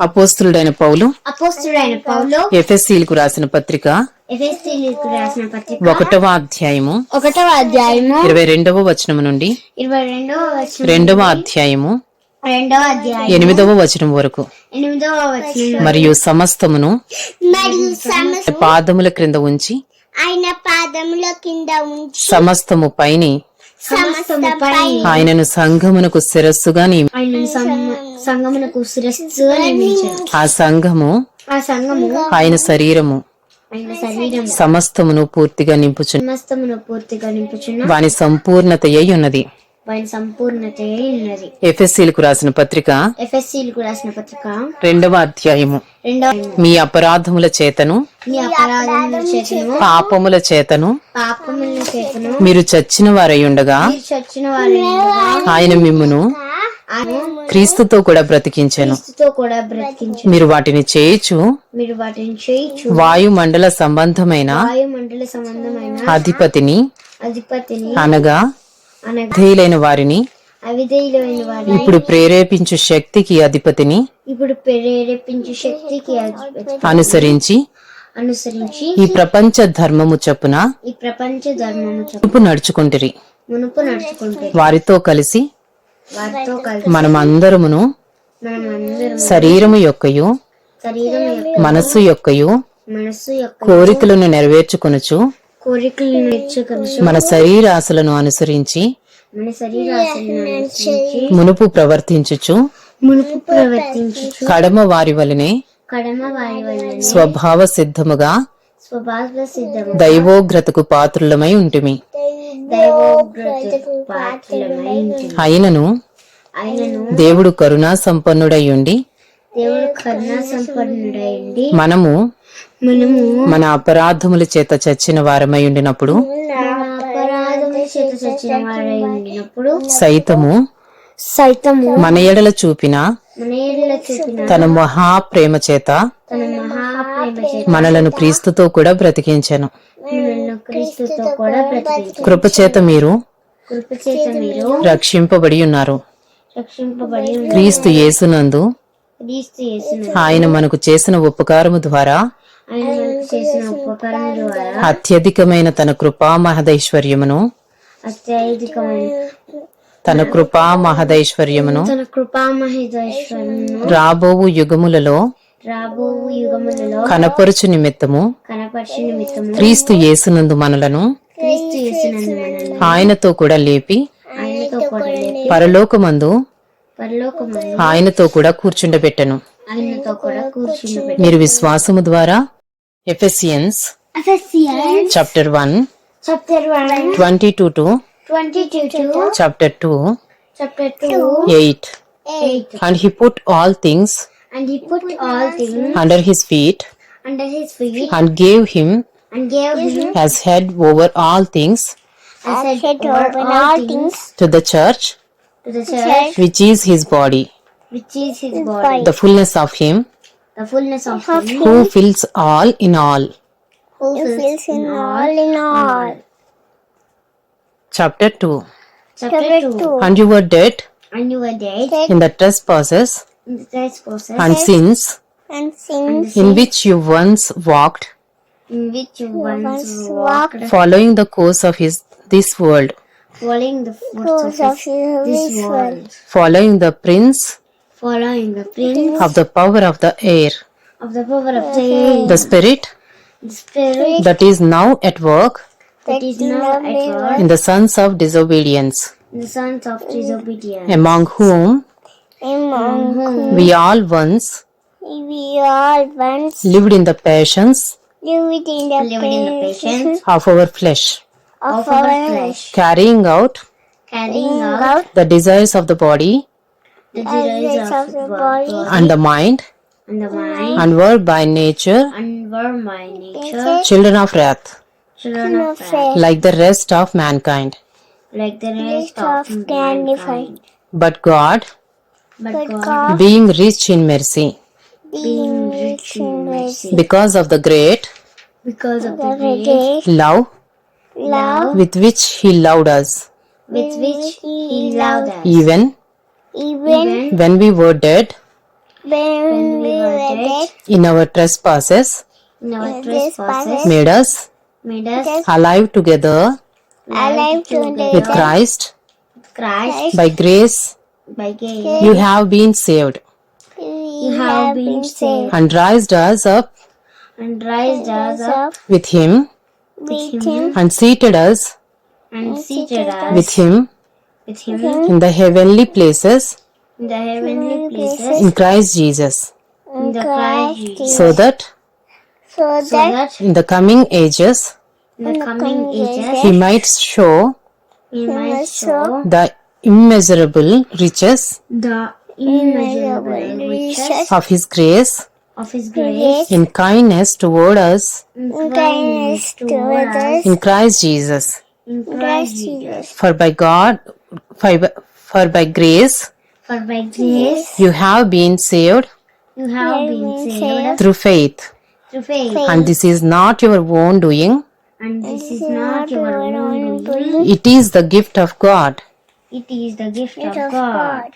అపోస్తులుడైన పౌలు అపోస్తుడైన పౌలు ఎఫ్ఎస్సీలకు రాసిన పత్రిక రాసిన పత్రిక ఒకటవ అధ్యాయము ఒకటవ అధ్యాయము ఇరవై రెండవ వచనము నుండి ఇరవై రెండవ వచనం రెండవ అధ్యాయము రెండవ అధ్యాయం ఎనిమిదవ వచనం వరకు. ఎనిమిదవ వచనం మరియు సమస్తమును మరియు సమస్త పాదముల క్రింద ఉంచి ఆయన పాదముల కింద ఉంచి సమస్తము పైని ఆయనను సంఘమునకు శిరస్సుగా సంగమునకు శిరస్సుగా ఆ సంఘము ఆ సంఘము ఆయన శరీరము సమస్తమును పూర్తిగా నింపుచు సమస్తమును పూర్తిగా నింపుచున్న వాని సంపూర్ణత అయి ఉన్నది ఆయన సంపూర్ణత ఉన్నది. ఎఫ్ఎస్సీలకు రాసిన పత్రిక ఎఫ్ఎస్సీలకు రాసిన పత్రిక రెండవ అధ్యాయము. రెండవ మీ అపరాధముల చేతను మీ అపరాధముల చేతను పాపముల చేతను పాపముల చేతను మీరు చచ్చిన వారై ఉండగా చచ్చిన వారి ఆయన మిమ్మును క్రీస్తుతో కూడా బ్రతికించెను. మీరు వాటిని చేయుచు మీరు వాటిని చేయించు. వాయుమండల సంబంధమైన వాయుమండల సంబంధమైన అధిపతిని అధిపతిని అనగా వారిని అవిధేయులైన వారిని. ఇప్పుడు ప్రేరేపించు శక్తికి అధిపతిని ఇప్పుడు ప్రేరేపించు శక్తికి అధిపతి అనుసరించి అనుసరించి ఈ ప్రపంచ ధర్మము చొప్పున ఈ ప్రపంచ ధర్మము మునుపు నడుచుకుంటురి. మునుపు నడుచుకుంటే వారితో కలిసి వారితో కలిసి మనమందరమును శరీరము యొక్కయు యొక్క మనస్సు యొక్కయు మనస్సు యొక్క కోరికలను నెరవేర్చుకొనుచు కోరికలను నేర్చుకొని మన శరీరాశలను అనుసరించి మన శరీరాశలను అనుసరించి మునుపు ప్రవర్తించుచు మునుపు ప్రవర్తించు కడమ వారి వలనే కడమ వారి వలన స్వభావ సిద్ధముగా స్వభావ సిద్ధము దైవోగ్రతకు పాత్రులమై ఉంటిమి దైవోగ్రతకు పాత్రలమై. అయినను దేవుడు కరుణా సంపన్నుడై ఉండి దేవుడు కరుణా సంపన్నుడైండి మనము మనము మన అపరాధముల చేత చచ్చిన వారమై ఉండినప్పుడు మన అపరాధముల చేత చచ్చిన వారై ఉండినప్పుడు సైతము సైతము మన ఎడల చూపిన మన ఏళ్ళ చూపిన తన చేత తన మహాప్రేమ చేత మనలను క్రీస్తుతో కూడా బ్రతికించెను. మనల్ని క్రీస్తుతో కూడా బ్రతికించు కృపచేత మీరు రక్షింపబడి ఉన్నారు. రక్షింపబడి క్రీస్తు యేసునందు ఆయన మనకు చేసిన ఉపకారము ద్వారా అత్యధికమైన తన కృపా మహదైశ్వర్యమును తన కృపా మహదైశ్వర్యమును తన కృపా మహిదేశ్వరును రాబోవు యుగములలో రాబో యుగములలో కనపరుచు నిమిత్తము కనపరిచి నిమిత్తము క్రీస్తు యేసునందు మనలను క్రీస్తు యేసునందు మనల్ని ఆయనతో కూడా లేపి ఆయనతో కూడా లేపి పరలోకమందు పరలోకమందు ఆయనతో కూడా కూర్చుండబెట్టెను. మీరు విశ్వాసము ద్వారా Ephesians chapter one twenty two to chapter two eight. And he put all things and he put all things under his feet under his feet and gave him and gave him as head over all things as head over church, which is his body, which is his body, the fullness of him, the fullness of Of him, who fills all in all. who fills fills in all in all. Chapter 2 Chapter Chapter 2. 2. And you were dead And you were dead in the trespasses in the trespasses and sins. And sins. In which you once walked, in which you once walked, following the course of his, this world, following the footsteps of this world. following the prince following the prince of the power of the air, of the power of the air. The spirit the spirit that is now at work that is now at work in the sons of disobedience, in the sons of mm. disobedience. Among whom among whom we all once we all once lived in the passions lived in the, lived in the patience of our flesh, of our flesh, carrying out carrying out the desires of the body the desires of the body and the mind, and the mind, and were by nature and were by nature children of wrath, children of wrath, like the rest of mankind. like the rest of mankind. But God, But God, being rich in mercy, being rich in mercy, because of the great because of the great love love with which He loved us, with which He loved us, even even when we were dead. when we were dead. in our trespasses, in our trespasses, made us made us alive together. alive together. with Christ. Christ. By grace, By grace, you have been saved. You have been saved. and raised us up. And raised us up with Him with Him? and seated us. And seated us. With Him. With Him. In the heavenly places. In the heavenly places. in Christ Jesus, in the Christ Jesus, so that so that in the coming ages in the coming ages He might show we might show the immeasurable riches the immeasurable riches of His grace of His grace in kindness toward us and kindness toward us in Christ Jesus. in Christ Jesus. For by God, for by, for by grace, For by grace you have been saved you have been saved through faith. through faith, And this is not your own doing, and this is not your own doing. it is the gift of God. It is the gift of God.